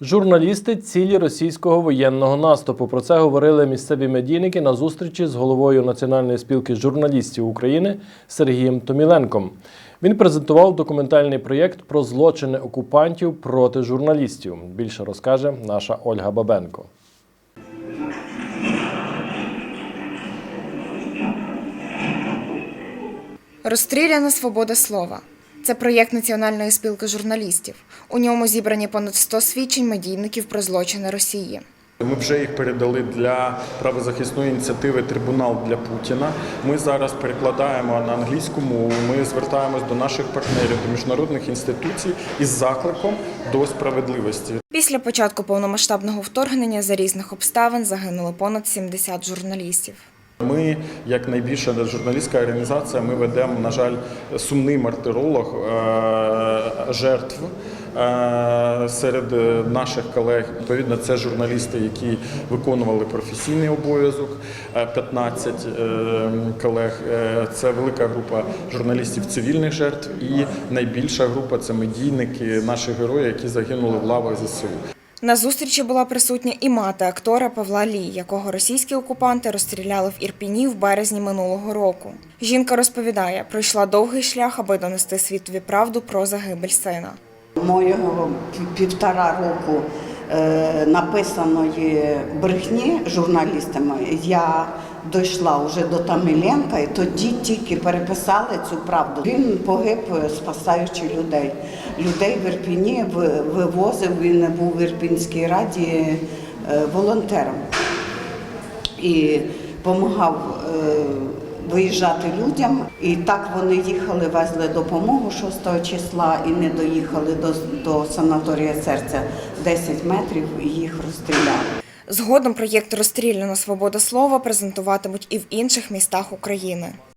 Журналісти цілі російського воєнного наступу. Про це говорили місцеві медійники на зустрічі з головою Національної спілки журналістів України Сергієм Томіленком. Він презентував документальний проєкт про злочини окупантів проти журналістів. Більше розкаже наша Ольга Бабенко. Розстріляна свобода слова. Це проєкт Національної спілки журналістів. У ньому зібрані понад 100 свідчень медійників про злочини Росії. Ми вже їх передали для правозахисної ініціативи Трибунал для Путіна. Ми зараз перекладаємо на англійську мову. Ми звертаємось до наших партнерів, до міжнародних інституцій із закликом до справедливості. Після початку повномасштабного вторгнення за різних обставин загинуло понад 70 журналістів. Ми, як найбільша журналістська організація, ми ведемо, на жаль, сумний мартиролог е, жертв е, серед наших колег. Відповідно, це журналісти, які виконували професійний обов'язок. е, 15 е, колег. Це велика група журналістів цивільних жертв, і найбільша група це медійники, наші герої, які загинули в лавах ЗСУ. На зустрічі була присутня і мати актора Павла Лі, якого російські окупанти розстріляли в Ірпіні в березні минулого року. Жінка розповідає, пройшла довгий шлях, аби донести світові правду про загибель сина. Моєго півтора року е, написаної брехні журналістами я дійшла вже до Тамиленка, і тоді тільки переписали цю правду. Він погиб, е, спасаючи людей. Людей в Ірпіні вивозив, він був в Ірпінській раді е, волонтером і допомагав е, виїжджати людям. І так вони їхали, везли допомогу 6 числа і не доїхали до, до санаторія серця 10 метрів і їх розстріляли. Згодом проєкт Розстріляна свобода слова презентуватимуть і в інших містах України.